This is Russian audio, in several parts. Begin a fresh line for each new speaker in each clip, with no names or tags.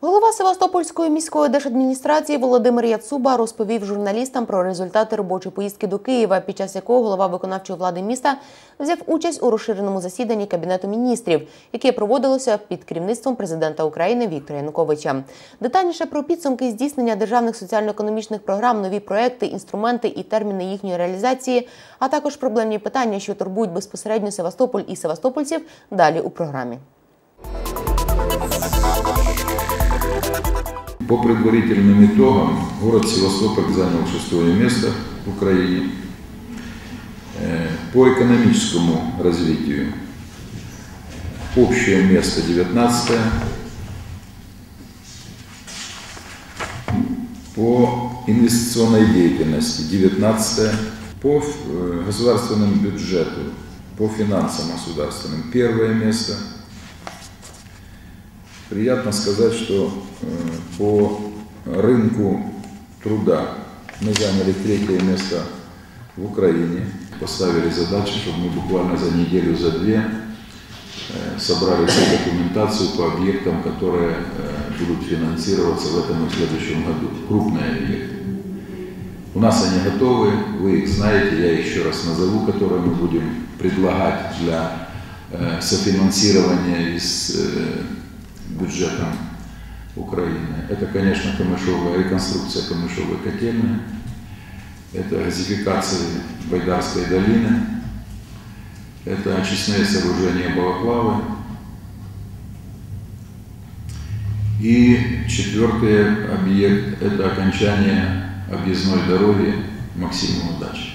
Голова Севастопольської міської держадміністрації Володимир Яцуба розповів журналістам про результати робочої поїздки до Києва, під час якого голова виконавчої влади міста взяв участь у розширеному засіданні Кабінету міністрів, яке проводилося під керівництвом президента України Віктора Януковича. Детальніше про підсумки здійснення державних соціально-економічних програм, нові проекти, інструменти і терміни їхньої реалізації, а також проблемні питання, що турбують безпосередньо Севастополь і Севастопольців. Далі у програмі.
По предварительным итогам город Севастополь занял шестое место в Украине. Э, По экономическому развитию общее место 19 По инвестиционной деятельности 19 По э, государственному бюджету, по финансам государственным первое место – Приятно сказать, что э, по рынку труда мы заняли третье место в Украине. Поставили задачу, чтобы мы буквально за неделю, за две э, собрали всю документацию по объектам, которые э, будут финансироваться в этом и в следующем году. Крупные объекты. У нас они готовы, вы их знаете, я еще раз назову, которые мы будем предлагать для софинансирования из бюджетом Украины. Это, конечно, камышовая реконструкция камышовой котельной, это газификация Байдарской долины, это очистные сооружения Балаклавы. И четвертый объект – это окончание объездной дороги Максимова дачи.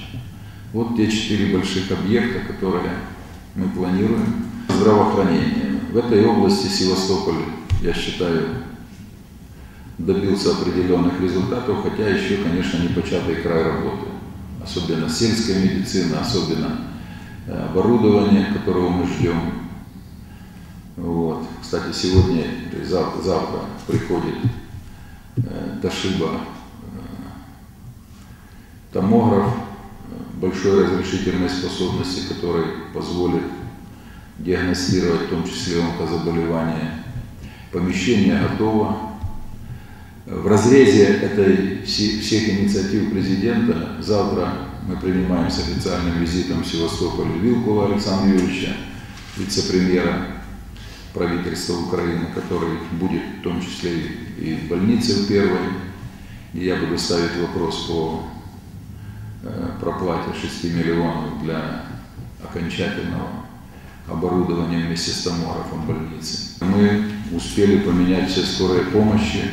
Вот те четыре больших объекта, которые мы планируем. Здравоохранение. В этой области Севастополь, я считаю, добился определенных результатов, хотя еще, конечно, не початый край работы. Особенно сельская медицина, особенно э, оборудование, которого мы ждем. Вот. Кстати, сегодня, завтра, завтра приходит э, Ташиба э, томограф большой разрешительной способности, который позволит диагностировать в том числе онкозаболевания. Помещение готово. В разрезе этой всех инициатив президента завтра мы принимаем с официальным визитом в Севастополь Вилкова Александра Юрьевича, вице-премьера правительства Украины, который будет в том числе и в больнице в первой. И я буду ставить вопрос по э, проплате 6 миллионов для окончательного оборудование вместе с томографом больницы. Мы успели поменять все скорые помощи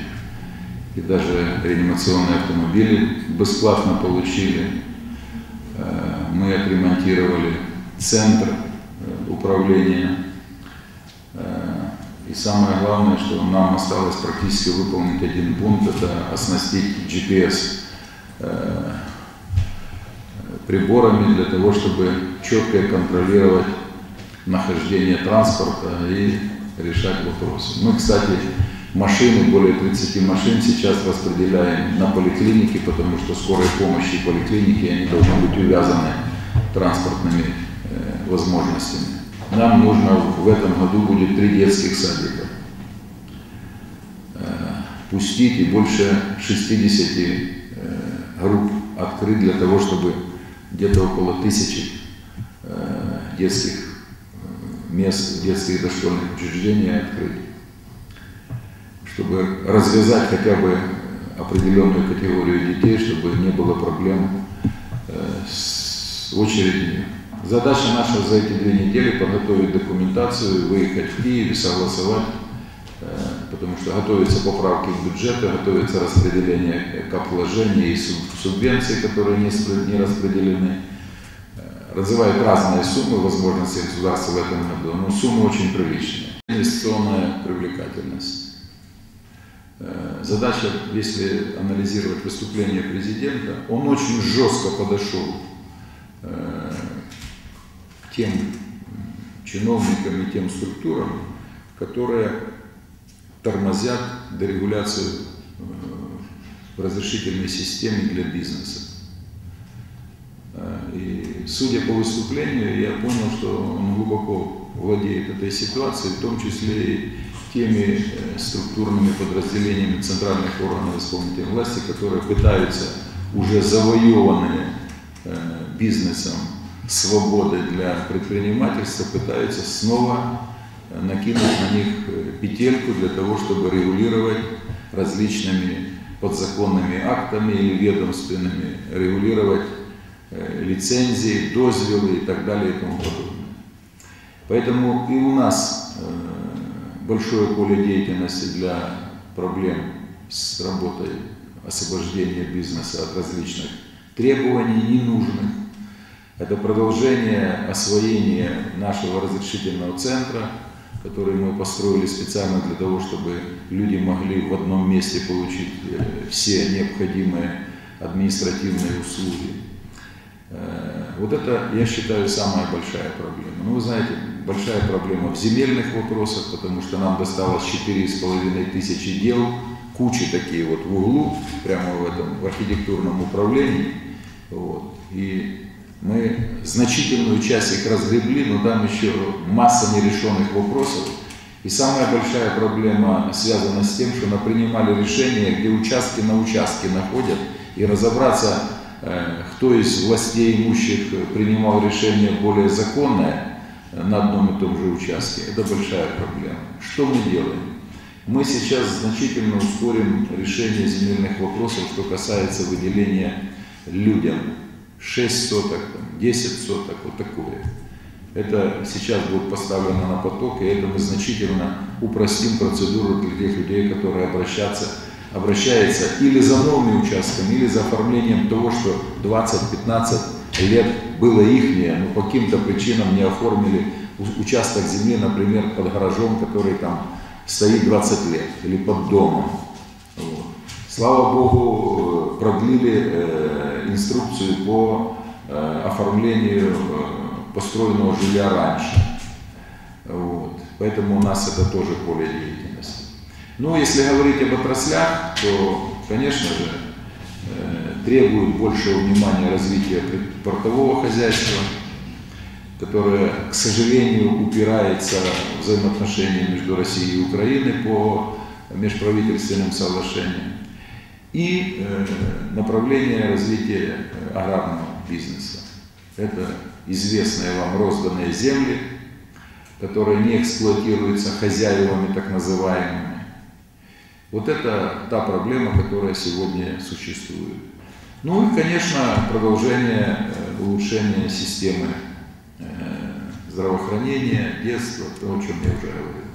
и даже реанимационные автомобили бесплатно получили. Э, мы отремонтировали центр э, управления. Э, и самое главное, что нам осталось практически выполнить один пункт, это оснастить GPS приборами для того, чтобы четко контролировать нахождение транспорта и решать вопросы. Мы, кстати, машины, более 30 машин сейчас распределяем на поликлиники, потому что скорой помощи и поликлиники, они должны быть увязаны транспортными э, возможностями. Нам нужно в этом году будет три детских садика э, пустить и больше 60 э, групп открыть для того, чтобы где-то около тысячи э, детских мест детских дошкольных учреждений открыть, чтобы развязать хотя бы определенную категорию детей, чтобы не было проблем э, с очередью. Задача наша за эти две недели подготовить документацию, выехать в Киев и согласовать, э, потому что готовятся поправки к бюджету, готовится распределение кап вложений и субвенций, которые не распределены называют разные суммы возможности государства в этом году, но суммы очень приличные. Инвестиционная привлекательность. Э, задача, если анализировать выступление президента, он очень жестко подошел э, к тем чиновникам и тем структурам, которые тормозят дерегуляцию э, в разрешительной системе для бизнеса. Судя по выступлению, я понял, что он глубоко владеет этой ситуацией, в том числе и теми э, структурными подразделениями центральных органов исполнительной власти, которые пытаются уже завоеванные э, бизнесом свободы для предпринимательства, пытаются снова э, накинуть на них петельку для того, чтобы регулировать различными подзаконными актами или ведомственными, регулировать лицензии, дозвелы и так далее и тому подобное. Поэтому и у нас большое поле деятельности для проблем с работой освобождения бизнеса от различных требований ненужных. Это продолжение освоения нашего разрешительного центра, который мы построили специально для того, чтобы люди могли в одном месте получить э, все необходимые административные услуги. Э, вот это, я считаю, самая большая проблема. Ну, вы знаете, большая проблема в земельных вопросах, потому что нам досталось 4,5 тысячи дел, кучи такие вот в углу, прямо в этом, в архитектурном управлении. Вот. И мы значительную часть их разгребли, но там еще масса нерешенных вопросов. И самая большая проблема связана с тем, что мы принимали решения, где участки на участке находят, и разобраться, кто из властей имущих принимал решение более законное, на одном и том же участке. Это большая проблема. Что мы делаем? Мы сейчас значительно ускорим решение земельных вопросов, что касается выделения людям 6 соток, 10 соток, вот такое. Это сейчас будет поставлено на поток, и это мы значительно упростим процедуру для тех людей, которые обращаться, обращаются или за новыми участками, или за оформлением того, что 20-15 лет было ихнее, но по каким-то причинам не оформили участок земли, например, под гаражом, который там стоит 20 лет, или под домом. Вот. Слава Богу, э, продлили э, инструкцию по э, оформлению э, построенного жилья раньше. Вот. Поэтому у нас это тоже поле деятельности. Но если говорить об отраслях, то, конечно же, э, требует большего внимания развития портового хозяйства, которое, к сожалению, упирается в взаимоотношения между Россией и Украиной по межправительственным соглашениям, и э, направление развития аграрного бизнеса. Это известные вам розданные земли, которые не эксплуатируются хозяевами так называемыми. Вот это та проблема, которая сегодня существует. Ну и, конечно, продолжение э, улучшения системы э, здравоохранения, детства, то, о чем я уже говорил.